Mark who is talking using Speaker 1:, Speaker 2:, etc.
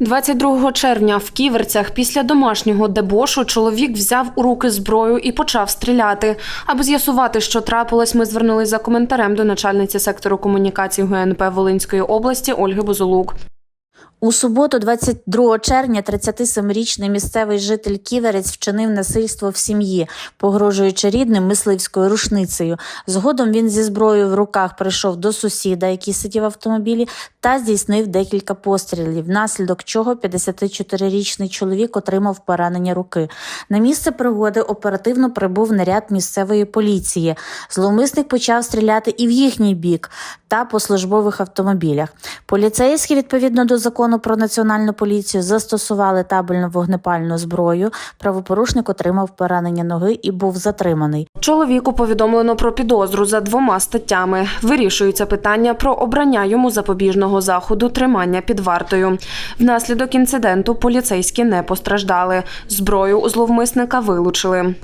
Speaker 1: 22 червня в Ківерцях після домашнього дебошу чоловік взяв у руки зброю і почав стріляти. Аби з'ясувати, що трапилось, ми звернулись за коментарем до начальниці сектору комунікацій ГНП Волинської області Ольги Бузолук.
Speaker 2: У суботу, 22 червня, 37-річний місцевий житель Ківерець вчинив насильство в сім'ї, погрожуючи рідним мисливською рушницею. Згодом він зі зброєю в руках прийшов до сусіда, який сидів в автомобілі, та здійснив декілька пострілів, внаслідок чого 54-річний чоловік отримав поранення руки. На місце пригоди оперативно прибув наряд місцевої поліції. Зловмисник почав стріляти і в їхній бік та по службових автомобілях. Поліцейські, відповідно до закону про національну поліцію, застосували табельну вогнепальну зброю. Правопорушник отримав поранення ноги і був затриманий.
Speaker 1: Чоловіку повідомлено про підозру за двома статтями. Вирішується питання про обрання йому запобіжного заходу тримання під вартою. Внаслідок інциденту поліцейські не постраждали. Зброю у зловмисника вилучили.